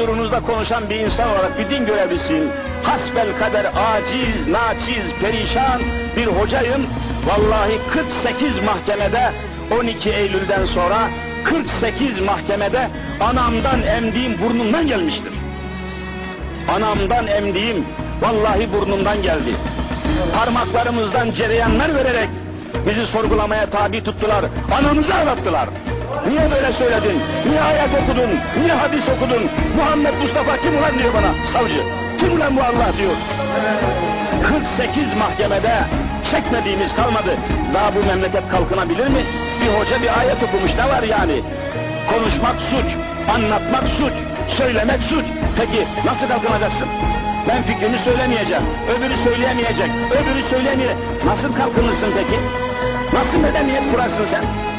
huzurunuzda konuşan bir insan olarak bir din görevlisiyim. Hasbel kader aciz, naçiz, perişan bir hocayım. Vallahi 48 mahkemede 12 Eylül'den sonra 48 mahkemede anamdan emdiğim burnumdan gelmiştir. Anamdan emdiğim vallahi burnumdan geldi. Parmaklarımızdan cereyanlar vererek bizi sorgulamaya tabi tuttular. Anamızı ağlattılar. Niye böyle söyledin? Niye ayet okudun? Niye hadis okudun? Muhammed Mustafa kim ulan diyor bana savcı. Kim ulan bu Allah diyor. 48 mahkemede çekmediğimiz kalmadı. Daha bu memleket kalkınabilir mi? Bir hoca bir ayet okumuş ne var yani? Konuşmak suç, anlatmak suç, söylemek suç. Peki nasıl kalkınacaksın? Ben fikrimi söylemeyeceğim, öbürü söyleyemeyecek, öbürü söyleyemeyecek. Nasıl kalkınırsın peki? Nasıl medeniyet kurarsın sen?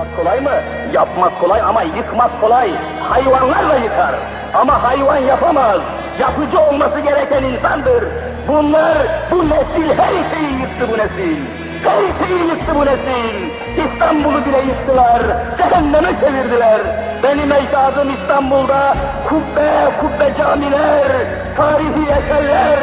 Yapmak kolay mı? Yapmak kolay ama yıkmak kolay. Hayvanlarla yıkar. Ama hayvan yapamaz. Yapıcı olması gereken insandır. Bunlar, bu nesil her şeyi yıktı bu nesil. Şeyi yıktı bu nesil. İstanbul'u bile yıktılar. Cehenneme çevirdiler. Benim ecdadım İstanbul'da kubbe kubbe camiler, tarihi eserler,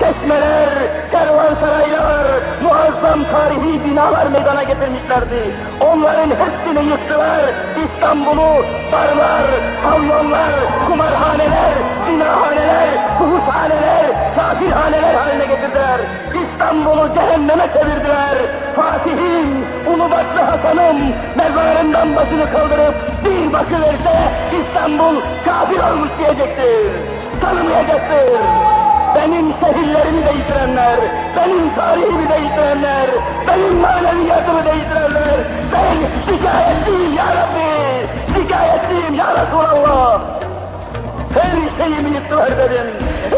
çeşmeler, kervansaraylar, muazzam tarihi binalar meydana getirmişlerdi. Onların hepsini yıktılar. İstanbul'u barlar, pavyonlar, kumarhaneler, zinahaneler, fuhuşhaneler, kafirhaneler haline getirdiler. İstanbul'u cehenneme çevirdiler. Fatih'in, Ulubatlı Hasan'ın mezarından başını kaldırıp bir bakıverse İstanbul kafir olmuş diyecektir. Tanımayacaktır. Benim şehirlerimi değiştirenler, benim tarihimi değiştirenler, benim maneviyatımı değiştirenler, şeyimi yıktılar benim,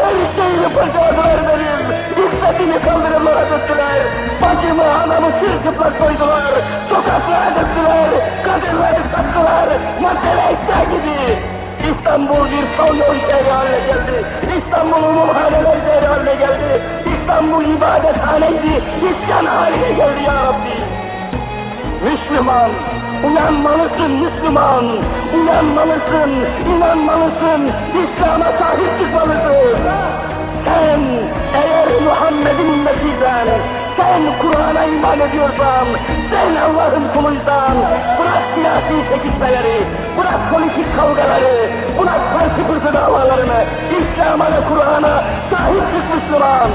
her şeyimi parçaladılar benim, İffetimi kaldırımlara döktüler, bacımı anamı çırçıplak koydular, sokaklara döktüler, kadınları sattılar, maddeler gibi. İstanbul bir pavyon şehri haline geldi. İstanbul umumhaneler şehri haline geldi. İstanbul ibadethaneydi, isyan haline geldi ya Rabbi. Müslüman, uyanmalısın Müslüman, uyanmalısın, inanmalısın, İslam'a sahip çıkmalısın. Sen eğer Muhammed'in ümmetiysen, sen Kur'an'a iman ediyorsan, sen Allah'ın kuluysan, bırak siyasi çekişmeleri, bırak politik kavgaları, bırak parti pırtı davalarını, İslam'a ve Kur'an'a sahip çık Müslüman.